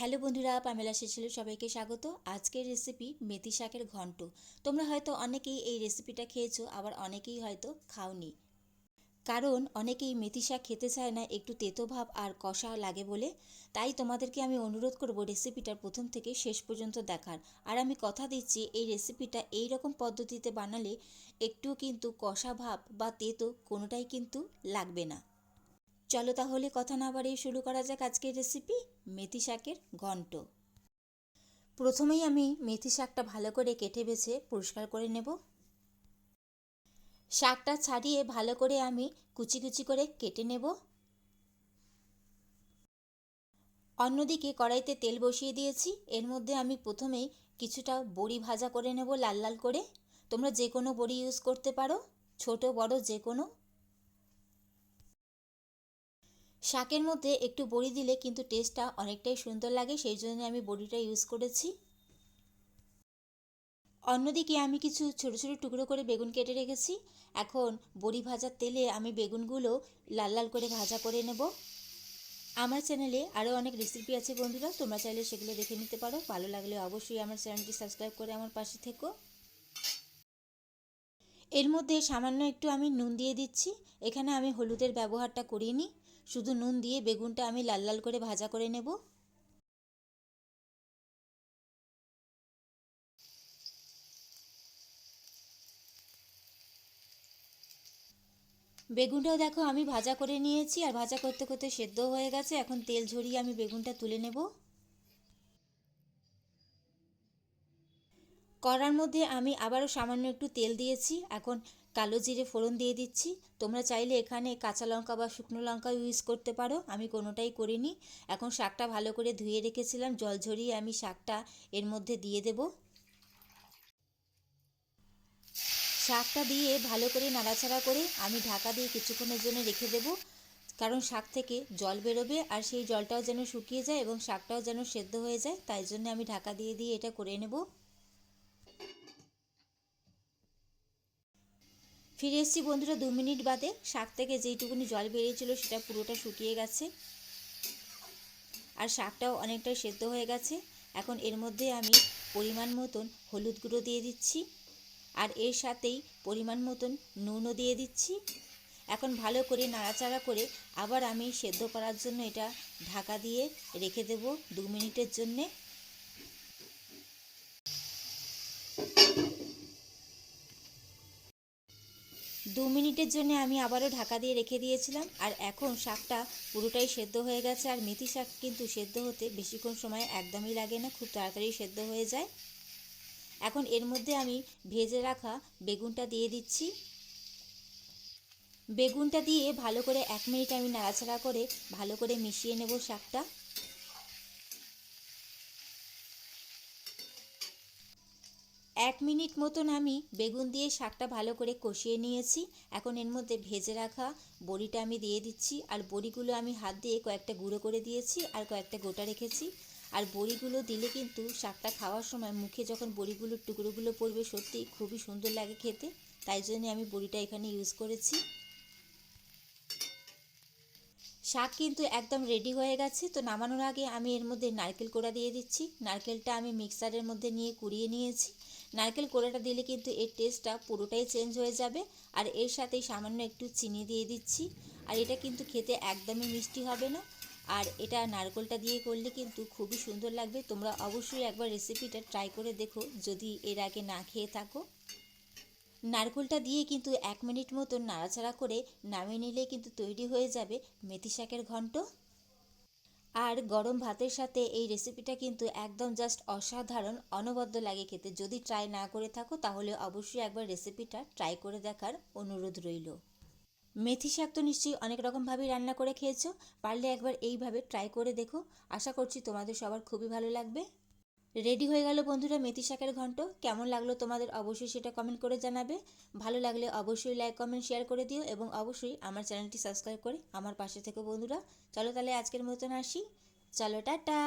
Hello বন্ধুরা, Pamela ছিল সবাইকে স্বাগত। আজকের রেসিপি মেথি শাকের ঘন্ট। তোমরা হয়তো অনেকেই এই রেসিপিটা খেয়েছো, আবার অনেকেই হয়তো খাওনি। কারণ অনেকেই মেথি শাক খেতে চায় না, একটু তেতো ভাব আর কষা লাগে বলে। তাই তোমাদেরকে আমি অনুরোধ করব রেসিপিটার প্রথম থেকে শেষ পর্যন্ত দেখার। আর আমি কথা দিচ্ছি, এই রেসিপিটা এই রকম পদ্ধতিতে বানালে একটু কিন্তু কষা ভাব বা তেতো কোনোটাই কিন্তু লাগবে না। চলো তাহলে কথা না বাড়িয়ে শুরু করা যাক আজকের রেসিপি মেথি শাকের ঘন্ট। প্রথমেই আমি মেথি শাকটা ভালো করে কেটে বেছে পরিষ্কার করে নেব। শাকটা ছাড়িয়ে ভালো করে আমি কুচি কুচি করে কেটে নেব। অন্যদিকে কড়াইতে তেল বসিয়ে দিয়েছি। এর মধ্যে আমি প্রথমেই কিছুটা বড়ি ভাজা করে নেব লাল লাল করে। তোমরা যে কোনো বড়ি ইউজ করতে পারো, ছোট, বড় যে কোনো শাকের মধ্যে একটু বড়ি দিলে কিন্তু টেস্টটা অনেকটাই সুন্দর লাগে, সেই জন্য আমি বড়িটা ইউজ করেছি। অন্যদিকে আমি কিছু ছোটো ছোটো টুকরো করে বেগুন কেটে রেখেছি। এখন বড়ি ভাজার তেলে আমি বেগুনগুলো লাল লাল করে ভাজা করে নেব। আমার চ্যানেলে আরও অনেক রেসিপি আছে বন্ধুরা, তোমরা চাইলে সেগুলো দেখে নিতে পারো। ভালো লাগলে অবশ্যই আমার চ্যানেলটি সাবস্ক্রাইব করে আমার পাশে থেকো। এর মধ্যে সামান্য একটু আমি নুন দিয়ে দিচ্ছি। এখানে আমি হলুদের ব্যবহারটা করিনি। শুধু নুন দিয়ে বেগুনটা আমি লাল লাল করে ভাজা করে নেব। বেগুনটাও দেখো আমি ভাজা করে নিয়েছি, আর ভাজা করতে করতে সেদ্ধ হয়ে গেছে। এখন তেল ঝরিয়ে আমি বেগুনটা তুলে নেব। কড়ার মধ্যে আমি আবারও সামান্য একটু তেল দিয়েছি। এখন কালো জিরে ফোড়ন দিয়ে দিচ্ছি। তোমরা চাইলে এখানে কাঁচা লঙ্কা বা শুকনো লঙ্কা ইউজ করতে পারো। আমি কোনোটাই করিনি। এখন শাকটা ভালো করে ধুয়ে রেখেছিলাম। জল ঝরিয়ে আমি শাকটা এর মধ্যে দিয়ে দেব। শাকটা দিয়ে ভালো করে নাড়াচাড়া করে আমি ঢাকা দিয়ে কিছুক্ষণের জন্য রেখে দেব। কারণ শাক থেকে জল বেরোবে আর সেই জলটাও যেন শুকিয়ে যায় এবং শাকটাও যেন সেদ্ধ হয়ে যায়, তাই জন্য আমি ঢাকা দিয়ে দিয়ে এটা করে নেব। ফিরে এসেছি বন্ধুরা দু মিনিট বাদে। শাক থেকে যেইটুকুনি জল বেরিয়েছিল সেটা পুরোটা শুকিয়ে গেছে। আর শাকটাও অনেকটাই সেদ্ধ হয়ে গেছে। এখন এর মধ্যে আমি পরিমাণ মতন হলুদ গুঁড়ো দিয়ে দিচ্ছি। আর এর সাথেই পরিমাণ মতন নুনও দিয়ে দিচ্ছি। এখন ভালো করে নাড়াচাড়া করে আবার আমি সেদ্ধ করার জন্য এটা ঢাকা দিয়ে রেখে দেব দু মিনিটের জন্যে। দু মিনিটের জন্য আমি আবারও ঢাকা দিয়ে রেখে দিয়েছিলাম, আর এখন শাকটা পুরোটাই সেদ্ধ হয়ে গেছে। আর মেথি শাক কিন্তু সেদ্ধ হতে বেশিক্ষণ সময় একদমই লাগে না, খুব তাড়াতাড়ি সেদ্ধ হয়ে যায়। এখন এর মধ্যে আমি ভেজে রাখা বেগুনটা দিয়ে দিচ্ছি। বেগুনটা দিয়ে ভালো করে এক মিনিট আমি নাড়াচাড়া করে ভালো করে মিশিয়ে নেব শাকটা। এক মিনিট মতন আমি বেগুন দিয়ে শাকটা ভালো করে কষিয়ে নিয়েছি। এখন এর মধ্যে ভেজে রাখা বড়িটা আমি দিয়ে দিচ্ছি। আর বড়িগুলো আমি হাত দিয়ে কয়েকটা গুঁড়ো করে দিয়েছি আর কয়েকটা গোটা রেখেছি। আর বড়িগুলো দিলে কিন্তু শাকটা খাওয়ার সময় মুখে যখন বড়িগুলোর টুকরোগুলো পড়বে সত্যি খুবই সুন্দর লাগে খেতে। তাই জন্য আমি বড়িটা এখানে ইউজ করেছি। শাক কিন্তু একদম রেডি হয়ে গেছে। তো নামানোর আগে আমি এর মধ্যে নারকেল কোড়া দিয়ে দিচ্ছি। নারকেলটা আমি মিক্সারের মধ্যে নিয়ে কুড়িয়ে নিয়েছি। নারকেল কোড়াটা দিলে কিন্তু এর টেস্টটা পুরোটাই চেঞ্জ হয়ে যাবে। আর এর সাথেই সামান্য একটু চিনি দিয়ে দিচ্ছি। আর এটা কিন্তু খেতে একদমই মিষ্টি হবে না। আর এটা নারকেলটা দিয়ে করলে কিন্তু খুবই সুন্দর লাগবে। তোমরা অবশ্যই একবার রেসিপিটা ট্রাই করে দেখো। যদি এর আগে না খেয়ে থাকো। নারকেলটা দিয়ে কিন্তু এক মিনিট মতো নাড়াচাড়া করে নামিয়ে নিলে কিন্তু তৈরি হয়ে যাবে মেথি শাকের ঘন্ট। আর গরম ভাতের সাথে এই রেসিপিটা কিন্তু একদম জাস্ট অসাধারণ, অনবদ্য লাগে খেতে। যদি ট্রাই না করে থাকো, তাহলে অবশ্যই একবার রেসিপিটা ট্রাই করে দেখার অনুরোধ রইল। মেথি শাক তো নিশ্চয়ই অনেক রকমভাবেই রান্না করে খেয়েছো, পারলে একবার এইভাবে ট্রাই করে দেখো। আশা করছি তোমাদের সবার খুবই ভালো লাগবে। রেডি হয়ে গেল বন্ধুরা মেথি শাকের ঘন্ট। কেমন লাগল তোমাদের অবশ্যই সেটা কমেন্ট করে জানাবে। ভালো লাগলে অবশ্যই লাইক কমেন্ট শেয়ার করে দিও এবং অবশ্যই আমার চ্যানেলটি সাবস্ক্রাইব করে আমার পাশে থেকে বন্ধুরা। চলো তাহলে আজকের মতন আসি। চলো, টাটা!